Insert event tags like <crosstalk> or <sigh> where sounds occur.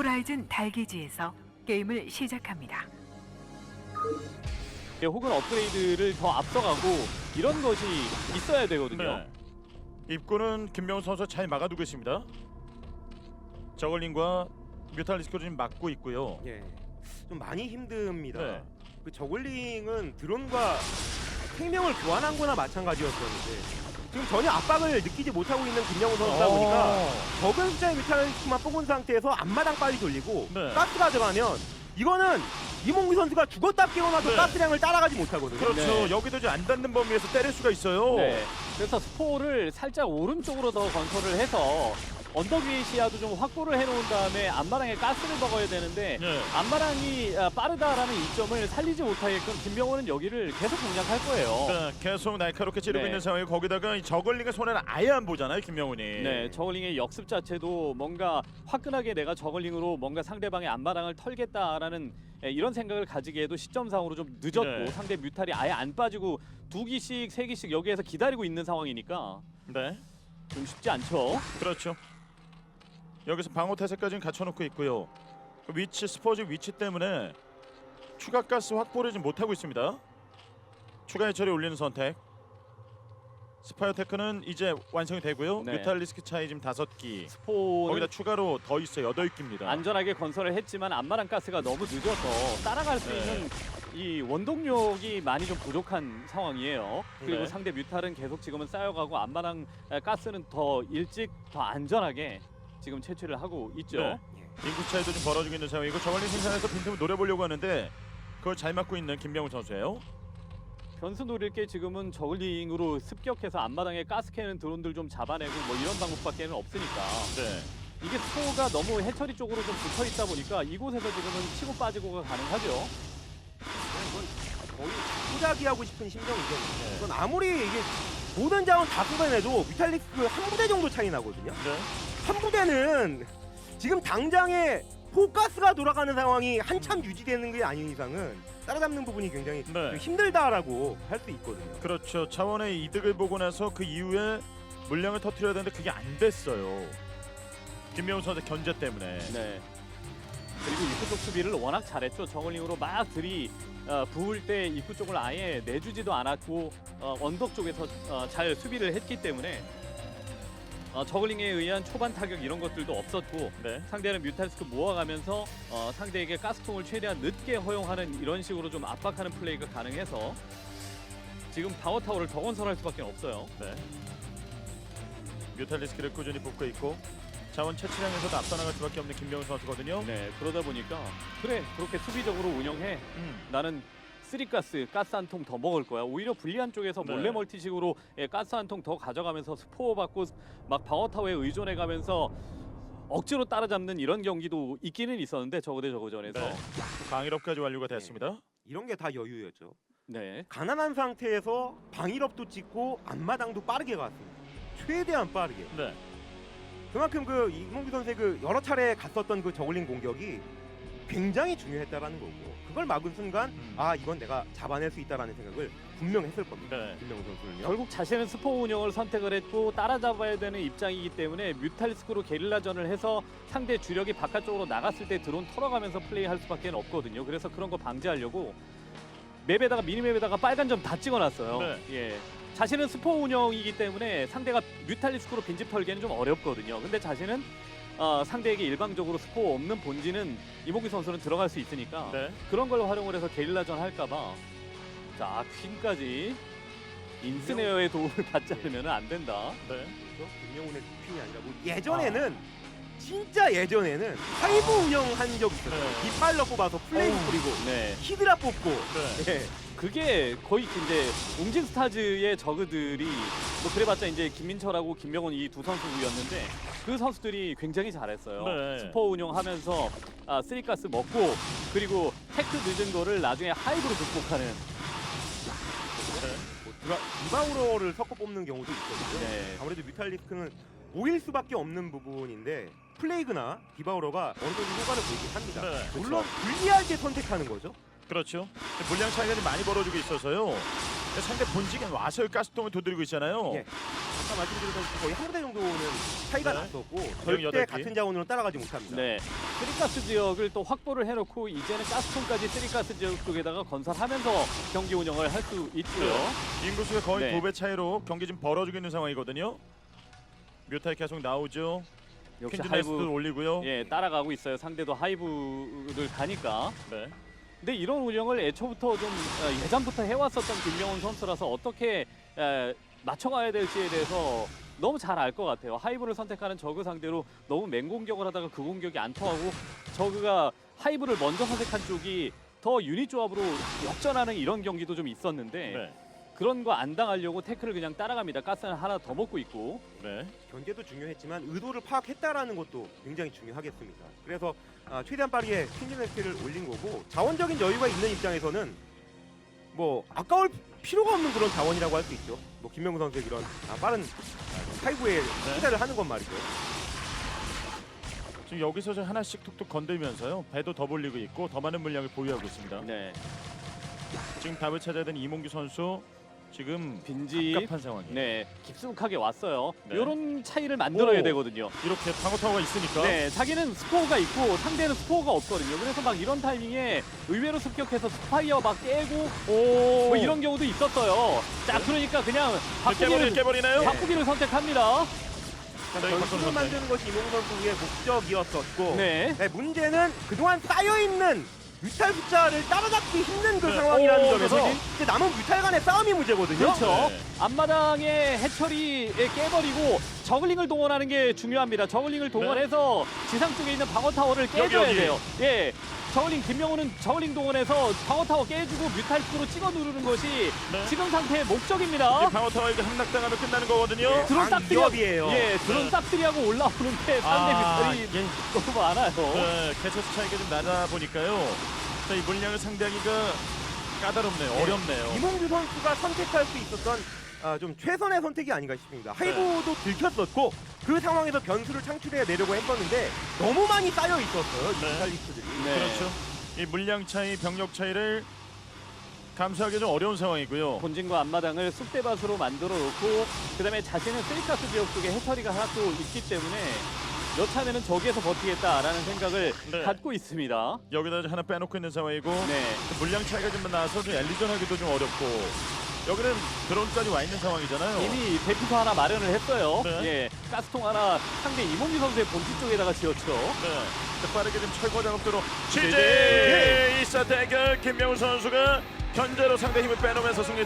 호라이즌 달기지에서 게임을 시작합니다. 예, 혹은 업그레이드를 더 앞서가고 이런 것이 있어야 되거든요. 네. 입구는 김명훈 선수 잘 막아두고 있습니다. 저글링과 뮤탈리스크를 지금 막고 있고요. 예, 좀 많이 힘듭니다. 네. 그 저글링은 드론과 생명을 교환한 거나 마찬가지였었는데 지금 전혀 압박을 느끼지 못하고 있는 김영훈 선수다 보니까 어. 적은 숫자의 뮤탈리스크만 뽑은 상태에서 앞마당 빨리 돌리고 네. 가스가 들어가면 이거는 이몽규 선수가 죽었다 깨어나도 네. 가스량을 따라가지 못하거든요. 그렇죠. 네. 여기도 이제 안 닿는 범위에서 때릴 수가 있어요. 네. 그래서 스포를 살짝 오른쪽으로 더 건설을 해서 언덕 위의 시야도 좀 확보를 해놓은 다음에 앞마당에 가스를 먹어야 되는데 네. 앞마당이 아, 빠르다라는 이점을 살리지 못하게끔 김병호는 여기를 계속 공략할 거예요. 네, 계속 날카롭게 찌르고 네. 있는 상황에 거기다가 이 저글링의 손에는 아예 안 보잖아요, 김명훈이. 네, 저글링의 역습 자체도 뭔가 화끈하게 내가 저글링으로 뭔가 상대방의 앞마당을 털겠다라는 예, 이런 생각을 가지기에도 시점상으로 좀 늦었고 네. 상대 뮤탈이 아예 안 빠지고 두 기씩 세 기씩 여기에서 기다리고 있는 상황이니까 네, 좀 쉽지 않죠. 그렇죠. 여기서 방어 태세까지는 갖춰놓고 있고요. 그 위치 스포지 위치 때문에 추가 가스 확보를 지금 못하고 있습니다. 추가 해처리 올리는 선택. 스파이어 테크는 이제 완성이 되고요. 네. 뮤탈리스크 차이 지금 다섯 기. 스포는 거기다 추가로 더 있어요. 여덟 기입니다. 안전하게 건설을 했지만 앞마당 가스가 너무 늦어서 따라갈 수 네. 있는 이 원동력이 많이 좀 부족한 상황이에요. 그리고 네. 상대 뮤탈은 계속 지금은 쌓여가고 에, 가스는 더 일찍 더 안전하게 지금 채취를 하고 있죠. 네. 인구 차이도 좀 벌어지고 있는 상황이고 저걸링 생산해서 빈틈을 노려보려고 하는데 그걸 잘 막고 있는 김병훈 선수예요. 변수 노릴 게 지금은 저글링으로 습격해서 앞마당에 가스 캐는 드론들 좀 잡아내고 뭐 이런 방법밖에는 없으니까 네. 이게 스포가 너무 해처리 쪽으로 좀 붙어 있다 보니까 이곳에서 지금은 치고 빠지고가 가능하죠. 이건 거의 후자기하고 싶은 심정이죠. 네. 이건 아무리 이게 모든 자원 다 쏟아내도 뮤탈리스크 한 부대 정도 차이 나거든요. 네. 한 부대는 지금 당장에 포가스가 돌아가는 상황이 한참 유지되는 게 아닌 이상은 따라잡는 부분이 굉장히 네. 좀 힘들다라고 할 수 있거든요. 그렇죠. 차원의 이득을 보고 나서 그 이후에 물량을 터뜨려야 되는데 그게 안 됐어요. 김명훈 선수 견제 때문에. 네. 그리고 입구 쪽 수비를 워낙 잘했죠. 정글링으로 막 들이 어, 부을 때 입구 쪽을 아예 내주지도 않았고 어, 언덕 쪽에서 어, 잘 수비를 했기 때문에 어, 저글링에 의한 초반 타격 이런 것들도 없었고 네. 상대는 뮤탈스크 모아가면서 어, 상대에게 가스통을 최대한 늦게 허용하는 이런 식으로 좀 압박하는 플레이가 가능해서 지금 방어 타워를 더 건설할 수밖에 없어요. 네. 뮤탈리스크를 꾸준히 뽑고 있고 자원 채취량에서도 앞서 나갈 수밖에 없는 김명훈 선수거든요. 네, 그러다 보니까 그래 그렇게 수비적으로 운영해 음. 나는 쓰리가스 가스 한 통 더 먹을 거야. 오히려 불리한 쪽에서 네. 몰래 멀티식으로 예, 가스 한 통 더 가져가면서 스포 받고 막 방어 타워에 의존해 가면서 억지로 따라잡는 이런 경기도 있기는 있었는데 저거 대 저거 전에서 네. 방일업까지 완료가 됐습니다. 이런 게 다 여유였죠. 네. 가난한 상태에서 방일업도 찍고 앞마당도 빠르게 갔습니다. 최대한 빠르게. 네. 그만큼 그 이몽규 선수의 그 여러 차례 갔었던 그 저글링 공격이 굉장히 중요했다라는 거고 그걸 막은 순간 음. 아 이건 내가 잡아낼 수 있다라는 생각을 분명 했을 겁니다. 네. 김명훈 선수는요. 결국 자신은 스포 운영을 선택을 했고 따라잡아야 되는 입장이기 때문에 뮤탈리스크로 게릴라전을 해서 상대 주력이 바깥쪽으로 나갔을 때 드론 털어가면서 플레이할 수밖에 없거든요. 그래서 그런 거 방지하려고 맵에다가 미니맵에다가 빨간 점 다 찍어놨어요. 네. 예. 자신은 스포 운영이기 때문에 상대가 뮤탈리스크로 빈집 털기는 좀 어렵거든요. 근데 자신은 어, 상대에게 일방적으로 스포 없는 본진은 이모기 선수는 들어갈 수 있으니까 네. 그런 걸 활용을 해서 게릴라전 할까봐 자 퀸까지 인스네어의 도움을 <laughs> 받지 않으면 안 된다. 네. 그렇죠? 김명훈의 퀸이 아니라 뭐 예전에는 진짜 예전에는 하이브 운영한 적 있어요. 네. 디파일러 뽑아서 플레이 어우. 뿌리고 네, 히드라 뽑고 네. 네. 그게 거의 이제 웅진 스타즈의 저그들이 뭐 그래봤자 이제 김민철하고 김명훈 이 두 선수였는데 그 선수들이 굉장히 잘했어요. 네. 스포 운영하면서 아, 쓰리가스 먹고 그리고 테크 늦은 거를 나중에 하이브로 극복하는 뭐 디바, 디바우러를 섞어 뽑는 경우도 있거든요. 네. 아무래도 뮤탈리스크는 모일 수밖에 없는 부분인데 플레이그나 디바우러가 어느 정도 효과를 보이긴 합니다. 네. 물론 불리할 때 선택하는 거죠. 그렇죠. 물량 차이가 좀 많이 벌어지고 있어서요. 상대 본진에 와서 가스통을 두드리고 있잖아요. 예. 아까 말씀드렸던 거의 한 부대 정도는 차이가 네. 났었고 절대 개. 같은 자원으로 따라가지 못합니다. 네. 쓰리가스 지역을 또 확보를 해놓고 이제는 가스통까지 쓰리가스 지역 쪽에다가 건설하면서 경기 운영을 할 수 있고요. 인구수가 거의 네. 두배 차이로 경기 지금 벌어지고 있는 상황이거든요. 뮤탈 계속 나오죠. 역시 하이브 올리고요. 예 따라가고 있어요. 상대도 하이브를 가니까. 네. 근데 이런 운영을 애초부터 좀 어, 예전부터 해왔었던 김명훈 선수라서 어떻게 에, 맞춰가야 될지에 대해서 너무 잘 알 것 같아요. 하이브를 선택하는 저그 상대로 너무 맹공격을 하다가 그 공격이 안 통하고 저그가 하이브를 먼저 선택한 쪽이 더 유닛 조합으로 역전하는 이런 경기도 좀 있었는데 네. 그런 거 안 당하려고 태클을 그냥 따라갑니다. 가스는 하나 더 먹고 있고 네. 견제도 중요했지만 의도를 파악했다라는 것도 굉장히 중요하겠습니다. 그래서 아, 최대한 빠르게 퀸즈네스를 올린 거고 자원적인 여유가 있는 입장에서는 뭐 아까울 필요가 없는 그런 자원이라고 할 수 있죠. 뭐 김명구 선수의 이런 아, 빠른 타이브에 투자를 하는 건 말이죠. 지금 여기서 저 하나씩 툭툭 건들면서요. 배도 더 벌리고 있고 더 많은 물량을 보유하고 있습니다. 네 지금 답을 찾아야 되는 이몽규 선수 지금 빈집 갑갑한 상황이에요. 네 깊숙하게 왔어요. 네. 이런 차이를 만들어야 오. 되거든요. 이렇게 방어 타워가 있으니까 네, 자기는 스포가 있고 상대는 스포가 없거든요. 그래서 막 이런 타이밍에 의외로 습격해서 스파이어 막 깨고 오. 뭐 이런 경우도 있었어요. 자, 그러니까 그냥 깨버리 바꾸기를, 깨버리나요? 바꾸기를 선택합니다. 전술을 선수. 만드는 것이 이몽구 선수의 목적이었었고 네. 네, 문제는 그동안 쌓여있는 뮤탈 숫자를 따라잡기 힘든 그 네. 상황이라는 오, 점에서 그래서 이제 남은 뮤탈 간의 싸움이 문제거든요. 그렇죠. 네. 앞마당에 해처리에 깨버리고 저글링을 동원하는 게 중요합니다. 저글링을 동원해서 지상 쪽에 있는 방어 타워를 깨줘야 네. 여기, 여기. 돼요. 예. 저글링 김명훈은 저글링 동원해서 방어 타워 깨주고 뮤탈프로 찍어 누르는 것이 네. 지금 상태의 이 목적입니다. 방어 타워 이거 함락당하면 끝나는 거거든요. 네. 드론 방 싹들이 위협이에요. 예, 드론 네. 싹들이하고 올라오는데 상대 아, 뮤탈이 예. 너무 많아요. 네, 개체 수 차이가 좀 나다 보니까요. 자, 이 물량을 상대하기가 까다롭네요. 네. 어렵네요. 이몽규 선수가 선택할 수 있었던 아, 좀 최선의 선택이 아닌가 싶습니다. 하이브도 들켰었고 그 상황에서 변수를 창출해 내려고 했었는데 너무 많이 쌓여 있었어요. 이 네. 뮤탈리스트들이. 네. 그렇죠. 이 물량 차이, 병력 차이를 감수하기 좀 어려운 상황이고요. 본진과 앞마당을 쑥대밭으로 만들어 놓고 그다음에 자신은 쓰리카스 지역 쪽에 해처리가 하나 또 있기 때문에 여차하면은 저기에서 버티겠다라는 생각을 네. 갖고 있습니다. 여기다 하나 빼놓고 있는 상황이고 네. 물량 차이가 좀 나서 좀 엘리전 하기도 좀 어렵고 여기는 드론까지 와 있는 상황이잖아요. 이미 대피소 하나 마련을 했어요. 네. 예. 가스통 하나 상대 이몽규 선수의 본진 쪽에다가 지었죠. 네. 자, 빠르게 좀 철거 작업대로 네. 실제 1사 대결 김명훈 선수가 견제로 상대 힘을 빼놓으면서 승리.